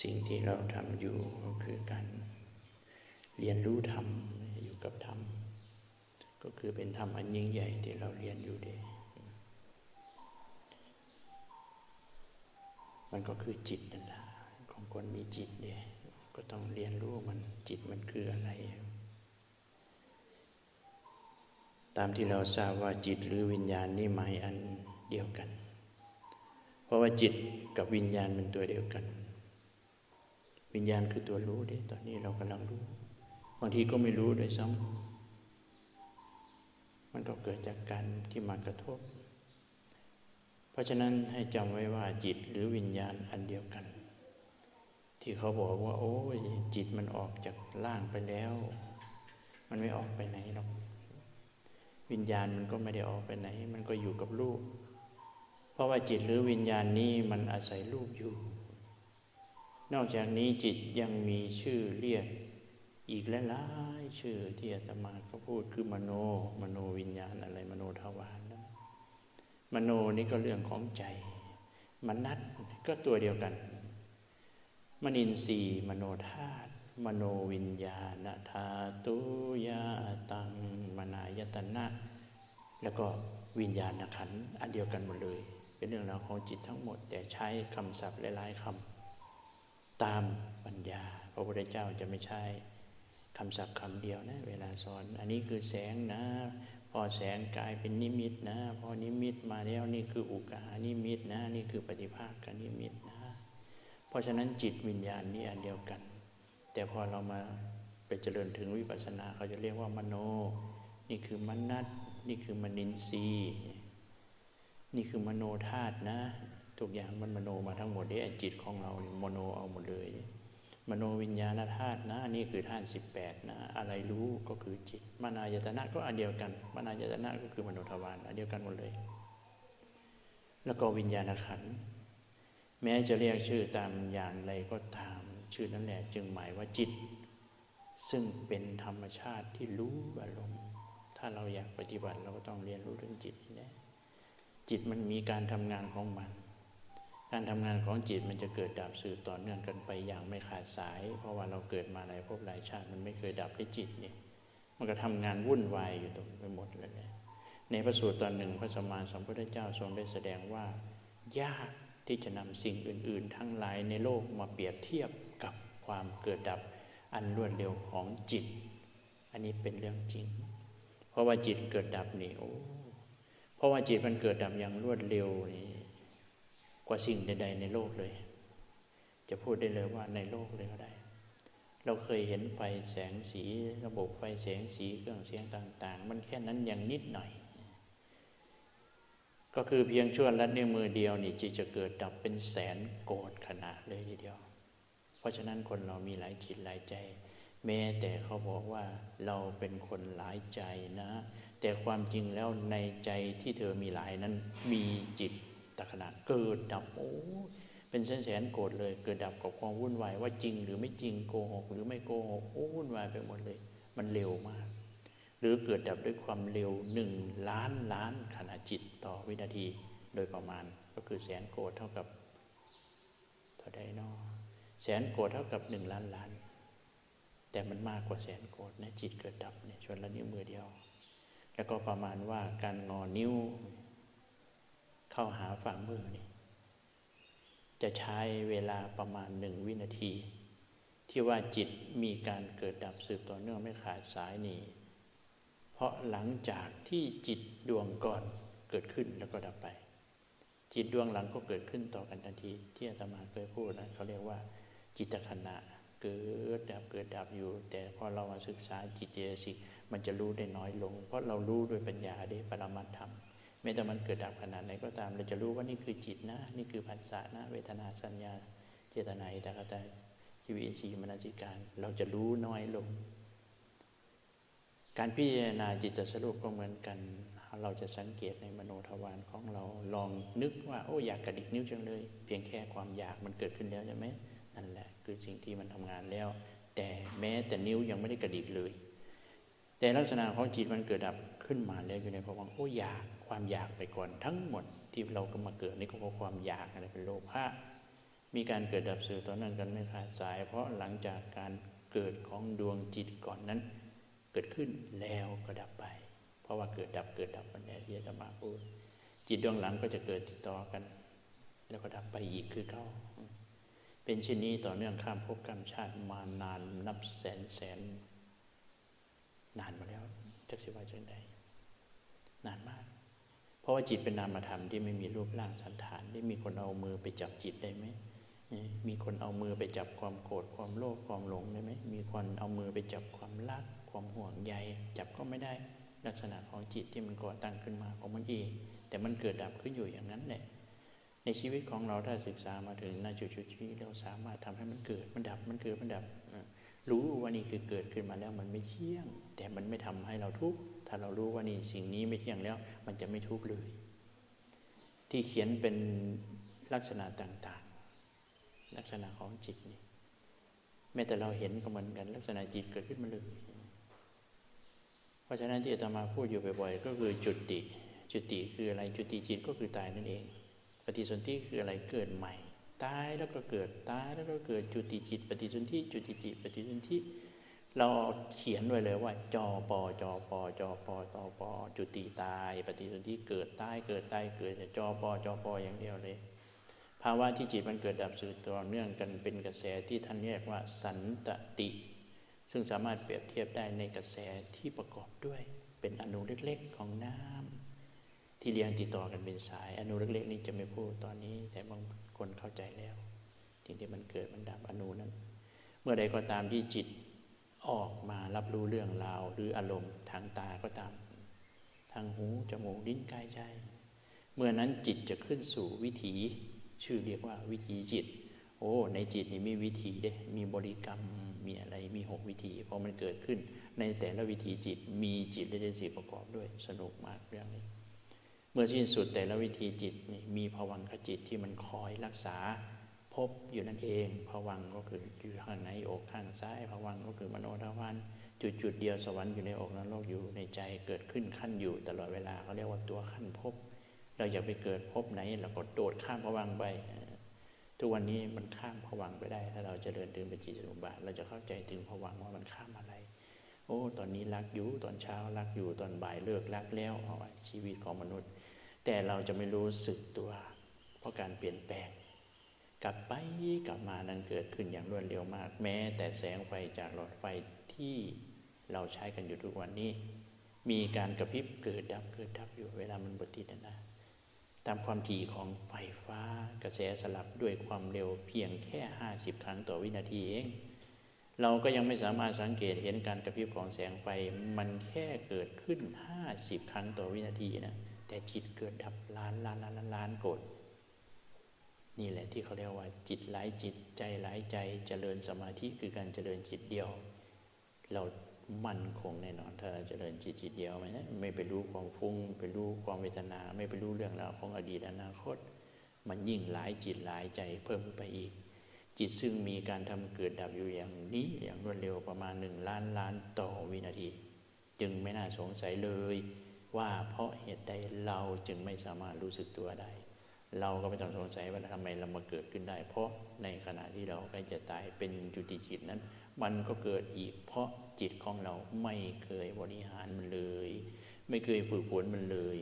สิ่งที่เราทำอยู่ก็คือการเรียนรู้ธรรมอยู่กับธรรม ก็คือเป็นธรรมอันยิ่งใหญ่ที่เราเรียนอยู่ดีมันก็คือจิตนั่นแหละของคนมีจิตเนี่ยก็ต้องเรียนรู้มันจิตมันคืออะไร ตามที่เราทราบว่าจิตหรือวิญญาณนี่หมายอันเดียวกัน เพราะว่าจิตกับวิญญาณเป็นตัวเดียวกัน วิญญาณคือตัวรู้ดิตอนนี้เรากำลังรู้บางทีก็ไม่รู้ด้วยซ้ำมันก็เกิดจากการที่มากระทบ เพราะฉะนั้นให้จำไว้ว่าจิตหรือวิญญาณอันเดียวกัน ที่เขาบอกว่า โอ้ยจิตมันออกจากร่างไปแล้ว มันไม่ออกไปไหนหรอกวิญญาณมันก็ไม่ได้ออกไปไหน มันก็อยู่กับรูป เพราะว่าจิตหรือวิญญาณนี้มันอาศัยรูปอยู่ นอกจากนี้จิตยังมีชื่อเรียก อีกหลายๆชื่อที่อาตมาก็พูดคือมโน มโนวิญญาณอะไรมโนทวารนะมโนนี่ก็เรื่องของใจ มนัตก็ตัวเดียวกัน มนินทรีย์มโนธาตุมโนวิญญาณธาตุยาตังมนายตนะ แล้วก็วิญญาณขันอันเดียวกันหมดเลย เป็นเรื่องราวของจิตทั้งหมด แต่ใช้คำศัพท์หลายๆคำ ตามปัญญา พระพุทธเจ้าจะไม่ใช้คำศัพท์คำเดียวนะ เวลาสอน อันนี้คือแสงนะ พอแสงกลายเป็นนิมิตนะ พอนิมิตมาแล้วนี่คืออุกานิมิตนะ นี่คือปฏิภาคกนิมิตนะ เพราะฉะนั้นจิตวิญญาณนี่อันเดียวกัน แต่พอเรามาไปเจริญถึงวิปัสสนาเขาจะเรียกว่ามโน นี่คือมนัตนี่คือมนินทรีย์นี่คือมโนธาตุนะ ทุกอย่างมันมโนมาทั้งหมดเนี่ยจิตของเราเนี่ยมโนเอาหมดเลย มโนวิญญาณธาตุนะนี่คือธาตุสิบแปดนะอะไรรู้ก็คือจิตมานายตนะก็อันเดียวกันมานายตนะก็คือมโนทวารอันเดียวกันหมดเลย แล้วก็วิญญาณขันธ์แม้จะเรียกชื่อตามอย่างไรก็ตาม ชื่อนั้นแหละจึงหมายว่าจิต ซึ่งเป็นธรรมชาติที่รู้อารมณ์ถ้าเราอยากปฏิบัติเราก็ต้องเรียนรู้เรื่องจิตนี่แหละจิตมันมีการทำงานของมัน การทำงานของจิตมันจะเกิดดับสืบต่อเนื่องกันไปอย่างไม่ขาดสาย เพราะว่าเราเกิดมาในภพหลายชาติมันไม่เคยดับด้วยจิตนี่มันก็ทำงานวุ่นวายอยู่ตรงไปหมดเลยเนี่ยในพระสูตรตอนหนึ่งพระสมมาสัมพุทธเจ้าทรงได้แสดงว่า ยากที่จะนำสิ่งอื่น ๆ ทั้งหลายในโลกมาเปรียบเทียบกับความเกิดดับอันรวดเร็วของจิต อันนี้เป็นเรื่องจริง เพราะว่าจิตเกิดดับนี่โอ้เพราะว่าจิตมันเกิดดับอย่างรวดเร็วนี่ กว่าสิ่งใด ๆ ในโลกเลย จะพูดได้เลยว่าในโลกเลยก็ได้ เราเคยเห็นไฟแสงสีระบบไฟแสงสีเครื่องเสียงต่าง ๆ มันแค่นั้นอย่างนิดหน่อย ก็คือเพียงชั่วลัดนิ้วมือเดียวนี่จิตจะเกิดดับเป็นแสนโกรธขณะเลยทีเดียว เพราะฉะนั้นคนเรามีหลายจิตหลายใจ แม้แต่เขาบอกว่าเราเป็นคนหลายใจนะ แต่ความจริงแล้วในใจที่เธอมีหลายนั้นมีจิต ตขณะเกิดดับโอ้เป็นแสนแสนโกรธเลย เกิดดับกับความวุ่นวายว่าจริงหรือไม่จริงโกหก หรือไม่โกหกโอ้วุ่นวายไปหมดเลย มันเร็วมาก หรือเกิดดับด้วยความเร็วหนึ่งล้านล้านขณะจิตต่อวินาทีโดยประมาณก็คือแสนโกรธเท่ากับเท่าใดนอแสนโกรธเท่ากับหนึ่งล้านล้าน แต่มันมากกว่าแสนโกรธนะจิตเกิดดับเนี่ยชวนละนิ้วมือเดียว แล้วก็ประมาณว่าการงอนิ้ว เข้าหาฝ่ามือนี่จะใช้เวลาประมาณหนึ่งวินาที ที่ว่าจิตมีการเกิดดับสืบต่อเนื่องไม่ขาดสายนี่เพราะหลังจากที่จิตดวงก่อนเกิดขึ้นแล้วก็ดับไป จิตดวงหลังก็เกิดขึ้นต่อกันทันที ที่อาตมาเคยพูดนะเขาเรียกว่า จิตขณะเกิดดับเกิดดับอยู่ แต่พอเรามาศึกษาจิตเจสิกมันจะรู้ได้น้อยลง เพราะเรารู้ด้วยปัญญาด้วยปรมัตถธรรม ม้แต่มันเกิดดับขนาดไหนก็ตาม เราจะรู้ว่านี่คือจิตนะ นี่คือผัสสะนะ เวทนาสัญญาเจตนาอิตากตาชีวิตสีมนสิการ เราจะรู้น้อยลง การพิจารณาจิตจะสรุปก็เหมือนกัน เราจะสังเกตในมโนทวารของเราลองนึกว่าโอ้อยากกระดิกนิ้วจังเลย เพียงแค่ความอยากมันเกิดขึ้นแล้วใช่ไหมนั่นแหละ คือสิ่งที่มันทำงานแล้ว แต่แม้แต่นิ้วยังไม่ได้กระดิกเลย แต่ลักษณะของจิตมันเกิดดับขึ้นมาแล้วอยู่ในภาวะโอ้อยากความอยากไปก่อนทั้งหมดที่เราก็มาเกิดนี่ก็เพราะความอยากอะไรเป็นโลภะมีการเกิดดับสื่อต่อเนื่องกันไม่ขาดสาย เพราะหลังจากการเกิดของดวงจิตก่อนนั้น เกิดขึ้นแล้วก็ดับไป เพราะว่าเกิดดับเกิดดับวันนี้ที่จะมาพูดจิตดวงหลังก็จะเกิดติดต่อกัน แล้วก็ดับไปอีกคือเขาเป็นเช่นนี้ต่อเนื่องข้ามภพกรรมชาติมานานนับแสนแสน นานมาแล้วจักสิว่าจังใดนานมาก เพราะว่าจิตเป็นนามธรรมที่ไม่มีรูปร่างสันฐานที่มีคนเอามือไปจับจิตได้ไหมมีคนเอามือไปจับความโกรธความโลภความหลงได้ไหมมีคนเอามือไปจับความรัก ความห่วงใย จับก็ไม่ได้ลักษณะของจิตที่มันก่อตั้งขึ้นมาของมันเองแต่มันเกิดดับขึ้นอยู่อย่างนั้นแหละในชีวิตของเราถ้าศึกษามาถึงนาจุดจุดที่เราสามารถทำให้มันเกิดมันดับมันเกิดมันดับ รู้ว่านี่คือเกิดขึ้นมาแล้วมันไม่เที่ยง แต่มันไม่ทำให้เราทุกข์ถ้าเรารู้ว่านี่สิ่งนี้ไม่เที่ยงแล้ว มันจะไม่ทุกข์เลย ที่เขียนเป็นลักษณะต่างๆ ลักษณะของจิตนี่แม้แต่เราเห็นก็เหมือนกันลักษณะจิตเกิดขึ้นมาเลยเพราะฉะนั้นที่อาตมาพูดอยู่บ่อยๆก็คือจุติ จุติคืออะไรจุติจิตก็คือตายนั่นเอง ปฏิสนธิคืออะไรเกิดใหม่ ตายแล้วก็เกิดตายแล้วก็เกิดจุติจิต ปฏิสนธิจุติจิต ปฏิสนธิเราเขียนไว้เลยว่า จอปอจอปอจอปอจอปอจุติตาย ปฏิสนธิเกิดตายเกิดตายเกิดจอปอจอปออย่างเดียวเลย ภาวะที่จิตมันเกิดดับสืบต่อเนื่องกันเป็นกระแสที่ท่านเรียกว่า สันตติ ซึ่งสามารถเปรียบเทียบได้ในกระแสที่ประกอบด้วย เป็นอนุเล็กๆของน้ำ ที่เรียงติดต่อกันเป็นสาย อนุเล็กๆนี้จะไม่พูดตอนนี้ แต่บางคนเข้าใจแล้วสิ่งที่มันเกิดมันดับอนุนั้น เมื่อใดก็ตามที่จิตออกมารับรู้เรื่องราวหรืออารมณ์ทางตาก็ตาม ทางหูจมูกลิ้นกายใจเมื่อนั้นจิตจะขึ้นสู่วิถี ชื่อเรียกว่าวิถีจิต โอ้ในจิตนี่มีวิถีเด้มีบริกรรมมีอะไรมีหกวิถีพอมันเกิดขึ้น ในแต่ละวิถีจิตมีจิตและจิตประกอบด้วยสนุกมากเรื่องนี้ มื่อสิ้นสุดแต่ละวิธีจิตมีผวังขจิตที่มันคอยรักษาพบอยู่นั่นเองผวังก็คืออยู่ข้างในอกข้างซ้ายผวังก็คือมโนทวารจุดจุดเดียวสวรรค์อยู่ในอกนรกอยู่ในใจเกิดขึ้นขั้นอยู่ตลอดเวลาเขาเรียกว่าตัวขั้นพบ เราอยากไปเกิดพบไหนเราก็โดดข้ามผวังไป ทุกวันนี้มันข้ามผวังไปได้ ถ้าเราจะเดินดื่มเป็นจิตสุบาทเราจะเข้าใจถึงผวังว่ามันข้ามอะไรโอ้ ตอนนี้รักอยู่ตอนเช้ารักอยู่ตอนบ่ายเลิกรักแล้วเอาชีวิตของมนุษย์ แต่เราจะไม่รู้สึกตัว เพราะการเปลี่ยนแปลง กลับไปกลับมานั้นเกิดขึ้นอย่างรวดเร็วมาก แม้ แต่แสงไฟจากหลอดไฟที่เราใช้กันอยู่ทุกวันนี้ มีการกระพริบเกิดดับเกิดดับอยู่เวลามันบดติดนะ ตามความถี่ของไฟฟ้ากระแสสลับด้วยความเร็วเพียงแค่ 50 ครั้งต่อวินาทีเองเราก็ยังไม่สามารถสังเกตเห็นการกระพริบของแสงไฟ มันแค่เกิดขึ้น 50 ครั้งต่อวินาทีนะ แต่จิตเกิดดับล้านล้านล้านล้านล้านโกรธนี่แหละที่เขาเรียกว่า จิตหลายจิตใจหลายใจเจริญสมาธิคือการเจริญจิตเดียว เรามั่นคงแน่นอน ถ้าเจริญจิตจิตเดียวไหมนะไม่ไปรู้ความฟุ้ง ไปรู้ความเวทนา ไม่ไปรู้เรื่องราวของอดีตอนาคต มันยิ่งหลายจิตหลายใจเพิ่มไปอีก จิตซึ่งมีการทำเกิดดับอยู่อย่างนี้อย่างรวดเร็วประมาณหนึ่งล้านล้านต่อวินาที จึงไม่น่าสงสัยเลย ว่าเพราะเหตุใดเราจึงไม่สามารถรู้สึกตัวได้ เราก็ไม่ต้องสงสัยว่าทำไมเรามาเกิดขึ้นได้ เพราะในขณะที่เราใกล้จะตายเป็นจุติจิตนั้น มันก็เกิดอีก เพราะจิตของเราไม่เคยบริหารมันเลย ไม่เคยฝึกฝนมันเลย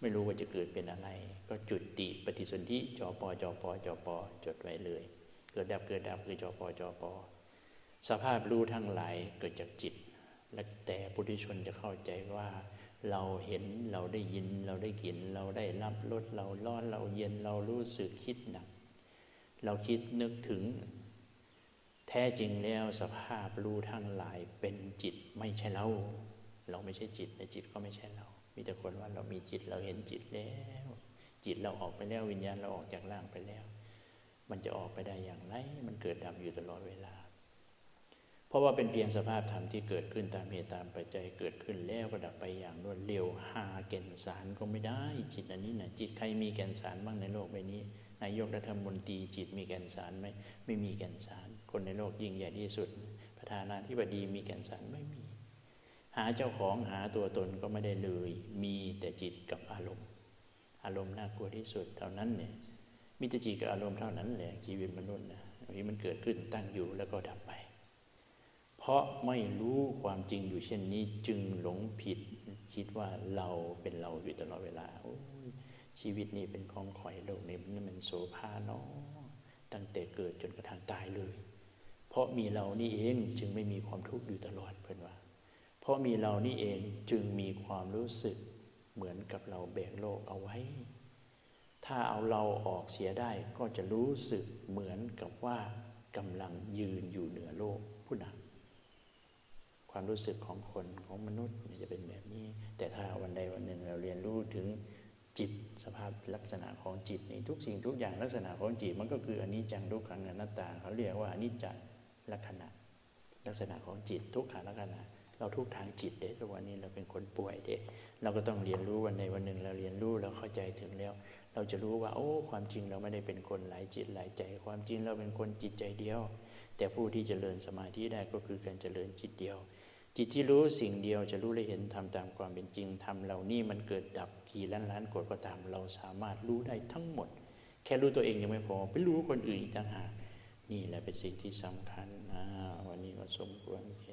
ไม่รู้ว่าจะเกิดเป็นอะไร ก็จุติปฏิสนธิจอปอจอปอจอปอจดไว้เลย เกิดดับเกิดดับคือจอปอจอปอสภาพรู้ทั้งหลายเกิดจากจิต และแต่ปุถุชนจะเข้าใจว่า เราเห็นเราได้ยินเราได้กลิ่นเราได้รับรสเราร้อนเราเย็นเรารู้สึกคิดหนัก เราคิดนึกถึง แท้จริงแล้วสภาพรู้ทั้งหลายเป็นจิตไม่ใช่เรา เราไม่ใช่จิตแต่จิตก็ไม่ใช่เรา มีแต่คนว่าเรามีจิตเราเห็นจิตแล้ว จิตเราออกไปแล้ววิญญาณเราออกจากร่างไปแล้ว มันจะออกไปได้อย่างไรมันเกิดดับอยู่ตลอดเวลา เพราะว่าเป็นเพียงสภาพธรรมที่เกิดขึ้นตามเหตุตามปัจจัยเกิดขึ้นแล้วก็ดับไปอย่างรวดเร็วหาแก่นสารก็ไม่ได้ จิตอันนี้นะจิตใครมีแก่นสารบ้างในโลกใบนี้นายกรัฐมนตรีจิตมีแก่นสารไหมไม่มีแก่นสาร คนในโลกยิ่งใหญ่ที่สุด ประธานาธิบดีมีแก่นสารไม่มี หาเจ้าของหาตัวตนก็ไม่ได้เลย มีแต่จิตกับอารมณ์ อารมณ์น่ากลัวที่สุดเท่านั้นเนี่ยมีแต่จิตกับอารมณ์เท่านั้นแหละชีวิตมนุษย์นะทีมันเกิดขึ้นตั้งอยู่แล้วก็ดับไป เพราะไม่รู้ความจริงอยู่เช่นนี้จึงหลงผิด คิดว่าเราเป็นเราอยู่ตลอดเวลา ชีวิตนี้เป็นของข่อยโลกนี้ำมันโสภาเนาะตั้งแต่เกิดจนกระทั่งตายเลย เพราะมีเรานี่เองจึงไม่มีความทุกข์อยู่ตลอดเพื่อนว่า เพราะมีเรานี่เองจึงมีความรู้สึกเหมือนกับเราแบกโลกเอาไว้ ถ้าเอาเราออกเสียได้ก็จะรู้สึกเหมือนกับว่ากำลังยืนอยู่เหนือโลกผู้นำ ความรู้สึกของคนของมนุษย์จะเป็นแบบนี้ แต่ถ้าวันใดวันหนึ่งเราเรียนรู้ถึงจิตสภาพลักษณะของจิตนี่ทุกสิ่งทุกอย่างลักษณะของจิตมันก็คืออนิจจังทุกขังอนัตตา เขาเรียกว่าอนิจจลักษณะ ลักษณะของจิต ทุกขาลักษณะ เราทุกทางจิตเด็กวันนี้เราเป็นคนป่วยเด็กเราก็ต้องเรียนรู้วันใดวันหนึ่งเราเรียนรู้เราเข้าใจถึงแล้ว เราจะรู้ว่าโอ้ความจริงเราไม่ได้เป็นคนหลายจิตหลายใจ ความจริงเราเป็นคนจิตใจเดียว แต่ผู้ที่จเจริญสมาธิได้ก็คือการเจริญจิตเดียว จิตที่รู้สิ่งเดียวจะรู้และเห็นทำตามความเป็นจริงทำเหล่านี้มันเกิดดับกี่ล้านล้านกฎก็ตาม เราสามารถรู้ได้ทั้งหมด แค่รู้ตัวเองยังไม่พอไปรู้คนอื่นอีกต่างหากนี่แหละเป็นสิ่งที่สำคัญวันนี้ก็สมควรแ